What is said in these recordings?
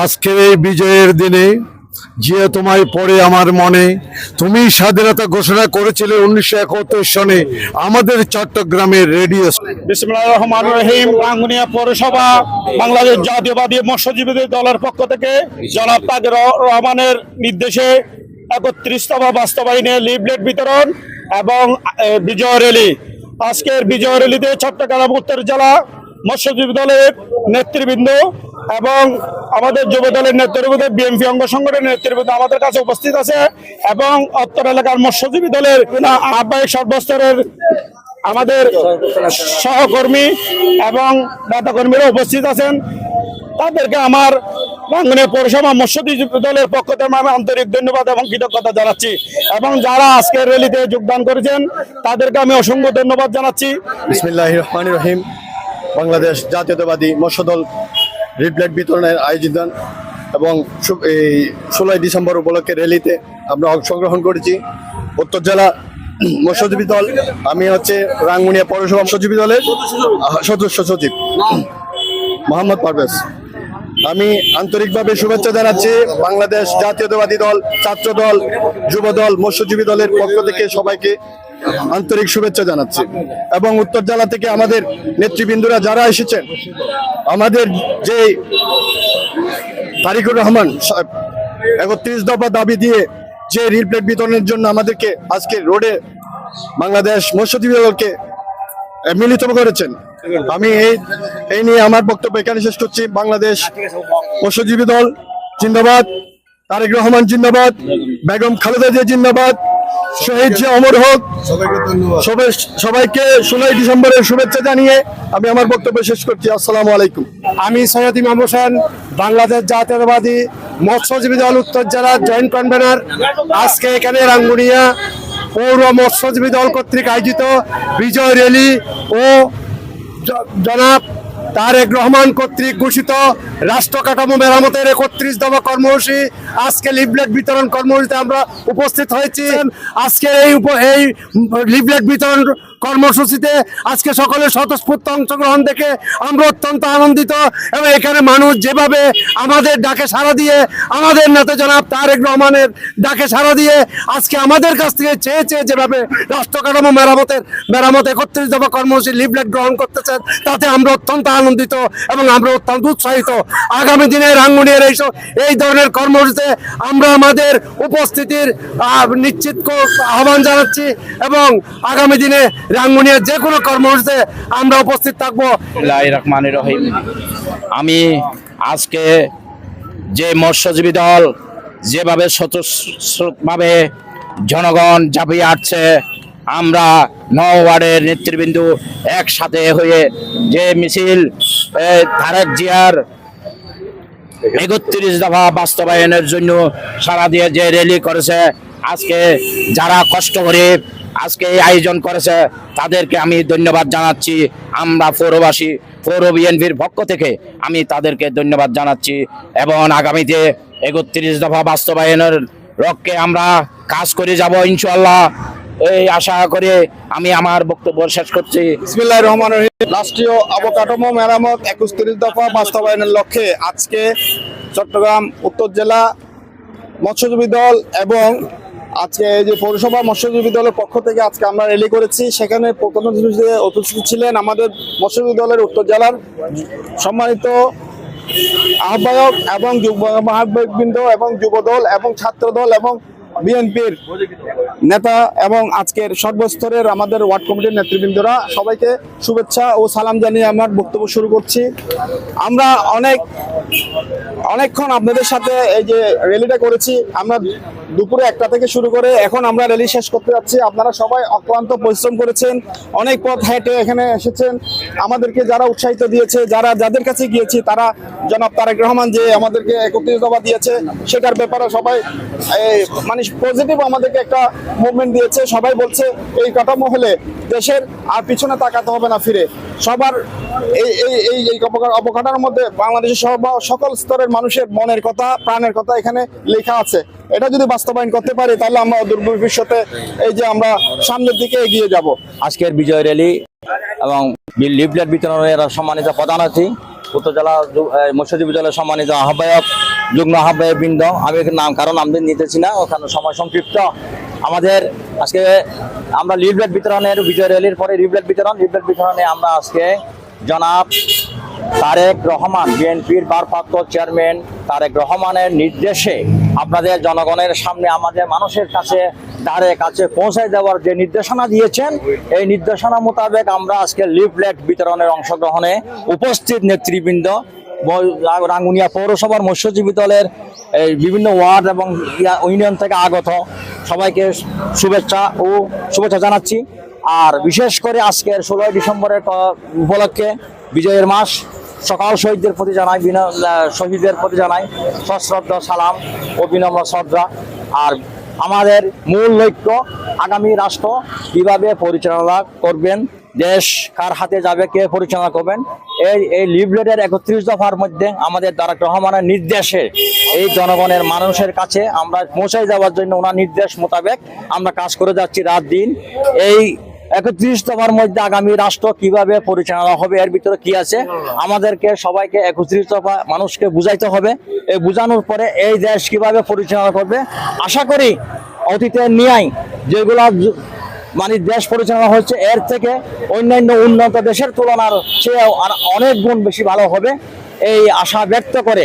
আজকের এই বিজয়ের দিনে যে তোমায় পড়ে আমার মনে, তুমি স্বাধীনতা ঘোষণা করেছিলে উনিশশো একাত্তর সনে আমাদের চট্টগ্রামের রেডিও রহমান রহিম রাঙ্গুনিয়া পৌরসভা, বাংলাদেশ জাতীয়বাদী মৎস্যজীবীদের দলের পক্ষ থেকে জনাব তাজের রহমানের নির্দেশে একত্রিশতম বাস্তবায়নে লিফলেট বিতরণ এবং বিজয় র্যালি। আজকের বিজয় র্যালিতে চট্টগ্রাম উত্তর জেলা মৎস্যজীবী দলের নেতৃবৃন্দ এবং আমাদের যুব দলের নেতৃবৃন্দ বিএনপি অঙ্গ সংগঠনের নেতৃবৃন্দ আমাদের কাছে উপস্থিত আছে এবং উত্তর এলাকার মৎস্যজীবী দলের আহ্বায়ক সর্বস্তরের আমাদের সহকর্মী এবং নেতাকর্মীরা উপস্থিত আছেন। তাদেরকে আমার বাঙ্গনের পৌরসভা মৎস্যজীবী দলের পক্ষ থেকে আমি আন্তরিক ধন্যবাদ এবং কৃতজ্ঞতা জানাচ্ছি এবং যারা আজকের র্যালিতে যোগদান করেছেন, তাদেরকে আমি অসংখ্য ধন্যবাদ জানাচ্ছি। বিসমিল্লাহ রহমান রহিম। বাংলাদেশ জাতীয়তাবাদী মৎস্যদল রিপ্লেট বিতরণের আয়োজিত এবং এই ষোলোই ডিসেম্বর উপলক্ষে র্যালিতে আমরা অংশগ্রহণ করেছি। উত্তর জেলা মৎস্যজীবী দল, আমি হচ্ছে রাঙ্গুনিয়া পৌরসভা মৎস্যজীবী দলের সদস্য সচিব মোহাম্মদ পারভেজ। আমি আন্তরিকভাবে শুভেচ্ছা জানাচ্ছি বাংলাদেশ জাতীয়তাবাদী দল ছাত্র দল যুব দল মৎস্যজীবী দলের পক্ষ থেকে সবাইকে। আন্তরিক শুভেচ্ছা জানাচ্ছি। এবং উত্তর জেলা থেকে আমাদের নেতৃবৃন্দরা যারা এসেছেন, আমাদের যে তারিকুর রহমান একত্রিশ দফা দাবি দিয়ে যে রিল প্লেট বিতরণের জন্য আমাদেরকে আজকে রোডে বাংলাদেশ মৎস্যজীবী দলকে মিলিত করেছেন। আমি এই এই নিয়ে আমার বক্তব্য এখানে শেষ করছি। বাংলাদেশ মৎস্যজীবী দল জিন্দাবাদ, তারেক রহমান জিন্দাবাদ, বেগম খালেদা জিয়া জিন্দাবাদ। শহীদ যে অমর হোক। সবাই সবাইকে ষোলোই ডিসেম্বরের শুভেচ্ছা জানিয়ে আমি আমার বক্তব্য শেষ করছি। আসসালামু আলাইকুম। আমি সৈয়দ ইমাম হোসেন বাংলাদেশ জাতীয়তাবাদী মৎস্যজীবী দল উত্তর জেলার জয়েন্ট কনভেনার। আজকে এখানে রাঙ্গুনিয়া পৌর মৎস্যজীবী দল কর্তৃক আয়োজিত বিজয় র্যালি ও জনাব তারেক রহমান কর্তৃক ঘোষিত রাষ্ট্র কাঠামো মেরামতের একত্রিশ দফা কর্মসূচি। আজকে লিফলেট বিতরণ কর্মসূচিতে আমরা উপস্থিত হয়েছি। আজকে এই এই লিফলেট বিতরণ কর্মসূচিতে আজকে সকলের স্বতঃস্ফূর্ত অংশগ্রহণ দেখে আমরা অত্যন্ত আনন্দিত এবং এখানে মানুষ যেভাবে আমাদের ডাকে সাড়া দিয়ে, আমাদের নেতা জনাব তারেক রহমানের ডাকে সাড়া দিয়ে আজকে আমাদের কাছ থেকে চেয়ে চেয়ে যেভাবে রাষ্ট্র কাঠামো মেরামতের, মেরামত একত্রিশ দফা কর্মসূচি লিফলেট গ্রহণ করতেছেন, তাতে আমরা অত্যন্ত আনন্দিত এবং আমরা অত্যন্ত উৎসাহিত। আগামী দিনে রাঙ্গুনিয়ার এই সব- এই ধরনের কর্মসূচিতে আমরা আমাদের উপস্থিতির নিশ্চিত আহ্বান জানাচ্ছি এবং আগামী দিনে রাঙ্গুনিয়ার যে কোনো কর্মসূচিতে আমরা উপস্থিত থাকব। রহমানির রহিম। আমি আজকে যে মৎস্যজীবী দল যেভাবে স্বতঃস্রোতভাবে জনগণ ঝাঁপিয়ে আসছে আমরা নৌ ওয়ার্ডের নেতৃবৃন্দ একসাথে হয়ে যে মিছিল তারেক জিয়ার একত্রিশ দফা বাস্তবায়নের জন্য সারা দিয়ে যে র্যালি করেছে, আজকে যারা কষ্ট করে আজকে এই আয়োজন করেছে, তাদেরকে আমি ধন্যবাদ জানাচ্ছি। আমরা পৌরবাসী, পৌর বিএনপির পক্ষ থেকে আমি তাদেরকে ধন্যবাদ জানাচ্ছি এবং আগামীতে একত্রিশ দফা বাস্তবায়নের লক্ষ্যে আমরা কাজ করে যাব ইনশাল্লাহ এই আশা করে আমি আমার বক্তব্য শেষ করছি। বিসমিল্লাহ রহমান রাষ্ট্রীয় অবকাঠামো মেরামত একত্রিশ দফা বাস্তবায়নের লক্ষ্যে আজকে চট্টগ্রাম উত্তর জেলা মৎস্যজীবী দল এবং আজকে এই যে পৌরসভা মৎস্যজীবী দলের পক্ষ থেকে আজকে আমরা র্যালি করেছি। সেখানে অতিথি উপস্থিত ছিলেন আমাদের মৎস্যজীবী দলের উত্তর জেলার সম্মানিত আহ্বায়ক এবং যুব আহ্বায়কবৃন্দ এবং যুব দল এবং ছাত্র দল এবং বিএনপির নেতা এবং আজকের সর্বস্তরের আমাদের ওয়ার্ড কমিটির নেতৃবৃন্দরা সবাইকে শুভেচ্ছা ও সালাম জানিয়ে আমার বক্তব্য শুরু করছি। আমরা অনেক, অনেকক্ষণ আপনাদের সাথে এই যে র্যালিটা করেছি। আমরা দুপুরে একটা থেকে শুরু করে এখন আমরা র্যালি শেষ করতে যাচ্ছি। আপনারা সবাই অক্লান্ত পরিশ্রম করেছেন, অনেক পথ হেঁটে এখানে এসেছেন। আমাদেরকে যারা উৎসাহিত দিয়েছে, যারা, যাদের কাছে গিয়েছি, তারা জনাব তারেক রহমান যে আমাদেরকে একত্রিশ দফা দিয়েছে, সেটার ব্যাপারে সবাই মানে পজিটিভ আমাদেরকে একটা মুভমেন্ট দিয়েছে। সবাই বলছে, এই কাঠামো হলে দেশের আর পিছনে তাকাতে হবে না ফিরে। সবার এই এই এই এই অবকা- অবকাঠামোর মধ্যে বাংলাদেশের সব- সকল স্তরের মানুষের মনের কথা, প্রাণের কথা এখানে লেখা আছে। এটা যদি বাস্তবায়ন করতে পারি, তাহলে আমরা ভবিষ্যতে এই যে আমরা সামনের দিকে এগিয়ে যাব। আজকের বিজয় র্যালি এবং লিফলেট বিতরণের সম্মানিত প্রধান অতিথি উত্তর জেলা মৎস্যজীবী দলের সম্মানিত আহ্বায়ক, যুগ্ম আহ্বায়ক বৃন্দ আমি নাম কারণ আমাদের নিতেছি না, ওখানে সময় সংক্ষিপ্ত। আমাদের আজকে আমরা লিফলেট বিতরণের বিজয় র্যালির পরে লিফলেট বিতরণ লিফলেট বিতরণে আমরা আজকে জনাব তারেক রহমান, বিএনপির ভারপ্রাপ্ত চেয়ারম্যান তারেক রহমানের নির্দেশে আপনাদের জনগণের সামনে, আমাদের মানুষের কাছে দ্বারে কাছে পৌঁছায় দেওয়ার যে নির্দেশনা দিয়েছেন, এই নির্দেশনা মোতাবেক আমরা আজকে লিফলেট বিতরণের অংশগ্রহণে উপস্থিত নেতৃবৃন্দ রাঙ্গুনিয়া পৌরসভার মৎস্যজীবী দলের এই বিভিন্ন ওয়ার্ড এবং ইউনিয়ন থেকে আগত সবাইকে শুভেচ্ছা ও শুভেচ্ছা জানাচ্ছি। আর বিশেষ করে আজকের ষোলোই ডিসেম্বরের উপলক্ষে বিজয়ের মাস, সকাল শহীদদের প্রতি জানাই শহীদদের প্রতি জানাই সশ্রদ্ধ, সালাম ও বিনম্র শ্রদ্ধা। আর আমাদের মূল লক্ষ্য আগামী রাষ্ট্র কীভাবে পরিচালনা করবেন, দেশ কার হাতে যাবে, কে পরিচালনা করবেন, এই এই লিভলেটের একত্রিশ দফার মধ্যে আমাদের তারাক রহমানের নির্দেশে এই জনগণের মানুষের কাছে আমরা পৌঁছে যাওয়ার জন্য ওনার নির্দেশ মোতাবেক আমরা কাজ করে যাচ্ছি রাত দিন। এই একত্রিশ দফার মধ্যে আগামী রাষ্ট্র কীভাবে পরিচালনা হবে, এর ভিতরে কি আছে, আমাদেরকে সবাইকে একত্রিশ দফা মানুষকে বুঝাইতে হবে। এই বুঝানোর পরে এই দেশ কীভাবে পরিচালনা করবে, আশা করি অতীতের নিয়াই যেগুলা মানে দেশ পরিচালনা হচ্ছে, এর থেকে অন্যান্য উন্নত দেশের তুলনার চেয়ে অনেক গুণ বেশি ভালো হবে। এই আশা ব্যক্ত করে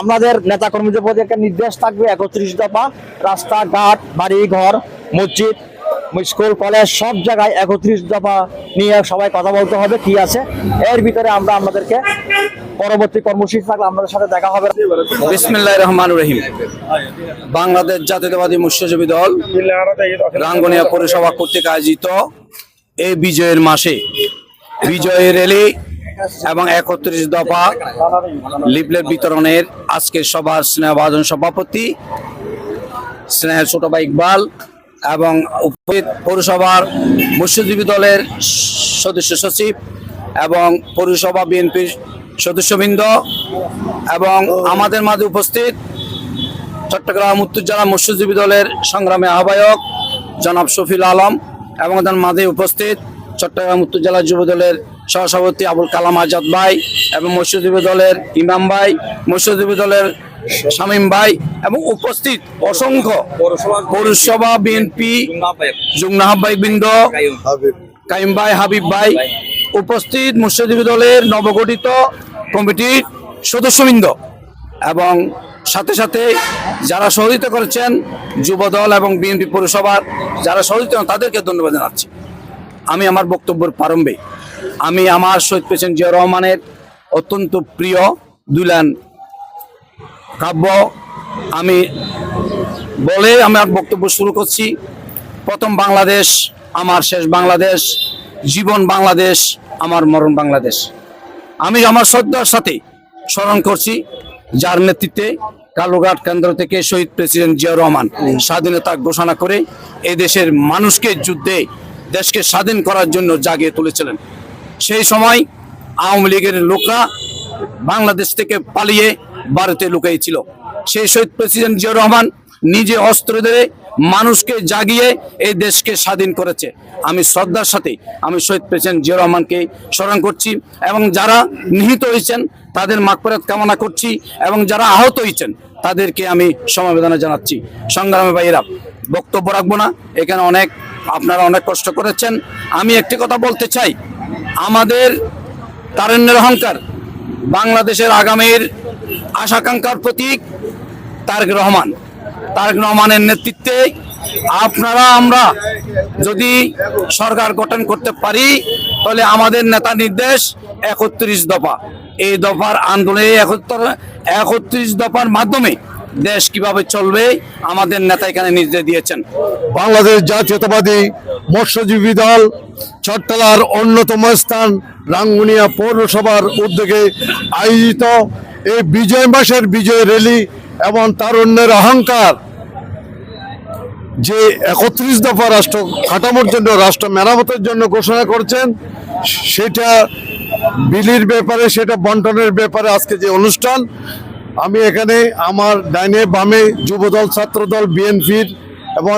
আমাদের নেতা কর্মীদের প্রতি একটা নির্দেশ থাকবে একত্রিশ দফা রাস্তাঘাট বাড়ি ঘর মসজিদ স্কুল, কলেজ সব জায়গায় একত্রিশ দফা নিয়ে সবাই কথা বলতে হবে, কি আছে। এর ভিতরে আমরা আমাদেরকে পরবর্তী কর্মসূচি থাকলে আপনাদের সাথে দেখা হবে। বিসমিল্লাহ রহমান রহিম। বাংলাদেশ জাতীয়তাবাদী মৎস্যজীবী দল, রাঙ্গনিয়া পৌরসভা কর্তৃক আয়োজিত এই বিজয়ের মাসে বিজয়ের রেলি এবং একত্রিশ দফা লিফলেট বিতরণের আজকের সভার স্নেহভাজন সভাপতি স্নেহ ছোট ভাই ইকবাল এবং উপস্থিত পৌরসভার মৎস্যজীবী দলের সদস্য সচিব এবং পৌরসভা বিএনপির সদস্যবৃন্দ এবং আমাদের মাঝে উপস্থিত চট্টগ্রাম উত্তর জেলা মৎস্যজীবী দলের সংগ্রামী আহ্বায়ক জনাব শফিল আলম এবং তার মাঝে উপস্থিত চট্টগ্রাম উত্তর জেলা যুব দলের সহসভাপতি আবুল কালাম আজাদ ভাই এবং মৎস্যজীবী দলের ইমাম ভাই মৎস্যজীবী দলের শামীম ভাই এবং উপস্থিত অসংখ্য পৌরসভা বিএনপি আহ্বায়ক বৃন্দ কাইম ভাই হাবিব ভাই উপস্থিত মৎস্যজীবী দলের নবগঠিত কমিটির সদস্যবৃন্দ এবং সাথে সাথে যারা সহযোগিতা করেছেন যুব দল এবং বিএনপি পৌরসভার যারা সহযোগিতা তাদেরকে ধন্যবাদ জানাচ্ছি। আমি আমার বক্তব্যের প্রারম্ভে আমি আমার শহীদ পেছেন জিয়া রহমানের অত্যন্ত প্রিয় দুলান কাব্য। আমি বলে আমার বক্তব্য শুরু করছি। প্রথম বাংলাদেশ, আমার শেষ বাংলাদেশ, জীবন বাংলাদেশ, আমার মরণ বাংলাদেশ। আমি আমার শ্রদ্ধার সাথে স্মরণ করছি, যার নেতৃত্বে কালুঘাট কেন্দ্র থেকে শহীদ প্রেসিডেন্ট জিয়াউর রহমান স্বাধীনতা ঘোষণা করে এই দেশের মানুষকে যুদ্ধে, দেশকে স্বাধীন করার জন্য জাগিয়ে তুলেছিলেন। সেই সময় আওয়ামী লীগের লোকরা বাংলাদেশ থেকে পালিয়ে ভারতে লুকিয়েছিল সেই শহীদ প্রেসিডেন্ট জিয়াউর রহমান নিজে অস্ত্র ধরে মানুষকে জাগিয়ে এই দেশকে স্বাধীন করেছে। আমি শ্রদ্ধার সাথে আমি শহীদ প্রেসিডেন্ট জিয়াউর রহমানকে স্মরণ করছি এবং যারা নিহিত হয়েছেন, তাদের মাকফরাত কামনা করছি এবং যারা আহত হয়েছেন, তাদেরকে আমি সমবেদনা জানাচ্ছি। সংগ্রামী ভাইয়েরা, বক্তব্য রাখব না। এখানে অনেক, আপনারা অনেক কষ্ট করেছেন। আমি একটি কথা বলতে চাই। আমাদের তারণ্যের অহংকার বাংলাদেশের আগামীর আশাকাঙ্ক্ষার প্রতীক তারেক রহমান। তারেক রহমানের নেতৃত্বে আপনারা, আমরা যদি সরকার গঠন করতে পারি, তাহলে আমাদের নেতা নির্দেশ একত্রিশ দফা। এই দফার আন্দোলনে একত্র, একত্রিশ দফার মাধ্যমে দেশ কীভাবে চলবে, আমাদের নেতা এখানে নির্দেশ দিয়েছেন। বাংলাদেশ জাতীয়তাবাদী মৎস্যজীবী দল চট্টলার অন্যতম স্থান রাঙ্গুনিয়া পৌরসভার উদ্যোগে আয়োজিত এই বিজয় মাসের বিজয় র্যালি এবং তারুণ্যের অহংকার যে একত্রিশ দফা রাষ্ট্র কাঠামোর জন্য, রাষ্ট্র মেরামতের জন্য ঘোষণা করছেন, সেটা বিলির ব্যাপারে, সেটা বন্টনের ব্যাপারে আজকে যে অনুষ্ঠান, আমি এখানে আমার ডাইনে বামে যুবদল, ছাত্রদল, বিএনপির এবং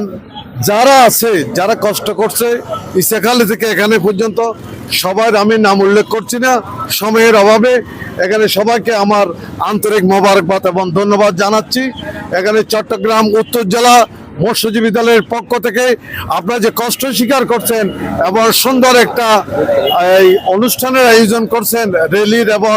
যারা আছে, যারা কষ্ট করছে, ইসেখালি থেকে এখানে পর্যন্ত সবার আমি নাম উল্লেখ করছি না, সময়ের অভাবে এখানে সবাইকে আমার আন্তরিক মোবারকবাদ এবং ধন্যবাদ জানাচ্ছি। এখানে চট্টগ্রাম উত্তর জেলা মৎস্যজীবী দলের পক্ষ থেকে আপনারা যে কষ্ট স্বীকার করছেন এবং সুন্দর একটা, এই অনুষ্ঠানের আয়োজন করছেন র্যালির এবং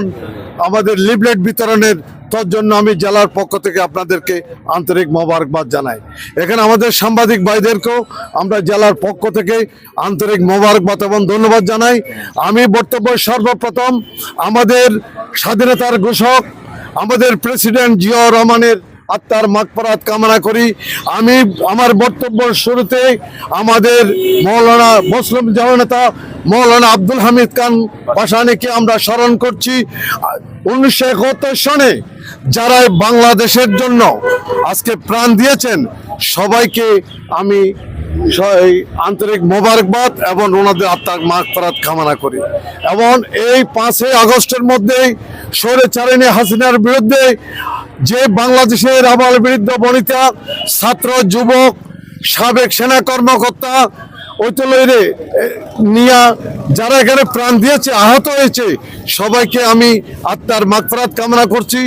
আমাদের লিফলেট বিতরণের তার জন্য আমি জেলার পক্ষ থেকে আপনাদেরকে আন্তরিক মোবারকবাদ জানাই। এখানে আমাদের সাংবাদিক ভাইদেরকেও আমরা জেলার পক্ষ থেকে আন্তরিক মোবারকবাদ এবং ধন্যবাদ জানাই। আমি বক্তব্য সর্বপ্রথম আমাদের স্বাধীনতার ঘোষক, আমাদের প্রেসিডেন্ট জিয়াউর রহমানের আত্মার মাগফরাত কামনা করি। আমি, আমার বক্তব্য শুরুতে আমাদের মৌলানা মুসলিম জননেতা মৌলানা আব্দুল হামিদ খান পাশানিকে আমরা স্মরণ করছি। উনিশশো একাত্তর সনে যারা বাংলাদেশের জন্য আজকে প্রাণ দিয়েছেন, সবাইকে আমি আন্তরিক মোবারকবাদ এবং ওনাদের আত্মার মাগফরাত কামনা করি। এবং এই পাঁচই আগস্টের মধ্যেই সরে চারিনী হাসিনার বিরুদ্ধে যে বাংলাদেশের আবার বিরুদ্ধে বনিতা, ছাত্র, যুবক, সাবেক সেনা কর্মকর্তা ঐতলয়রে নিয়া, যারা এখানে প্রাণ দিয়েছে, আহত হয়েছে, সবাইকে আমি আত্মার মাগফরাত কামনা করছি।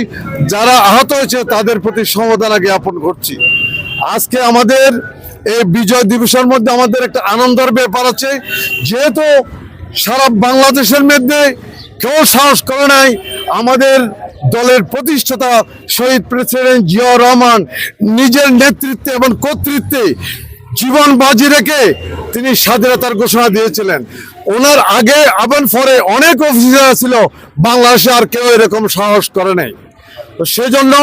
যারা আহত হয়েছে, তাদের প্রতি সমবেদনা জ্ঞাপন করছি। আজকে আমাদের এই বিজয় দিবসের মধ্যে আমাদের একটা আনন্দের ব্যাপার আছে। যেহেতু সারা বাংলাদেশের মধ্যে কেউ সাহস করে নাই, আমাদের দলের প্রতিষ্ঠাতা শহীদ প্রেসিডেন্ট জিয়াউর রহমান নিজের নেতৃত্বে এবং কর্তৃত্বে জীবন বাজি রেখে তিনি স্বাধীনতার ঘোষণা দিয়েছিলেন। ওনার আগে আবেন পরে অনেক অফিসার ছিল, বাংলাদেশে আর কেউ এরকম সাহস করে নাই। তো সেজন্য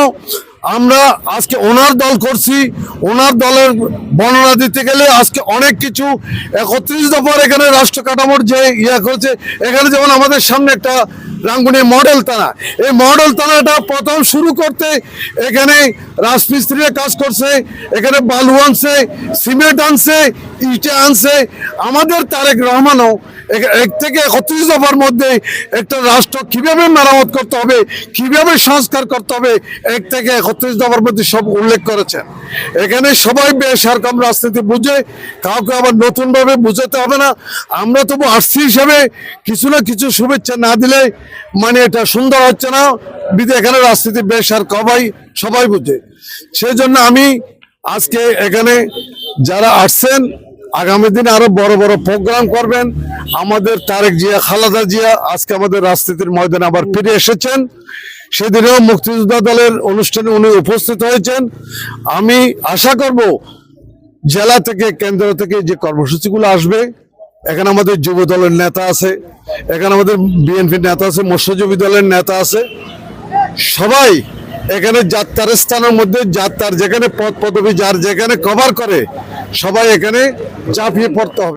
আমরা আজকে ওনার দল করছি, ওনার দলের বর্ণনা দিতে গেলে আজকে অনেক কিছু একত্রিশ দফার এখানে রাষ্ট্র কাঠামোর যে ইয়া করেছে, এখানে যেমন আমাদের সামনে একটা রাঙ্গুনি মডেল থানা এই মডেল থানাটা প্রথম শুরু করতে এখানে রাজমিস্ত্রিরা কাজ করছে, এখানে বালু আনছে, সিমেন্ট আনছে, ইটে আনছে। আমাদের তারেক রহমানও এক- থেকে একত্রিশ দফার মধ্যে একটা রাষ্ট্র কীভাবে মেরামত করতে হবে, কীভাবে সংস্কার করতে হবে, এক থেকে একত্রিশ দফার মধ্যে সব উল্লেখ করেছেন এখানে সবাই বেসরকাম রাজনীতি বুঝে, কাউকে আবার নতুন ভাবে বুঝাতে হবে না। আমরা তবু আসছি হিসাবে কিছু না কিছু শুভেচ্ছা না দিলে মানে এটা সুন্দর হচ্ছে না। বিধে এখানে রাজনীতি বেসার সবাই সবাই বুঝে। সেই জন্য আমি আজকে এখানে যারা আসছেন আগামী দিনে আরও বড় বড় প্রোগ্রাম করবেন। আমাদের তারেক জিয়া, খালাদা জিয়া আজকে আমাদের রাজনীতির ময়দানে আবার ফিরে এসেছেন। সেদিনেও মুক্তিযোদ্ধা দলের অনুষ্ঠানে উনি উপস্থিত হয়েছেন। আমি আশা করব জেলা থেকে, কেন্দ্র থেকে যে কর্মসূচিগুলো আসবে, এখানে আমাদের যুব দলের নেতা আছে, এখানে আমাদের বিএনপির নেতা আছে, মৎস্যজীবী দলের নেতা আছে। সবাই এখানে যাত্রার স্থানের মধ্যে যাত্রার যেখানে পদ পদবি, যার যেখানে কভার করে, সবাই এখানে চাপিয়ে পড়তে হবে।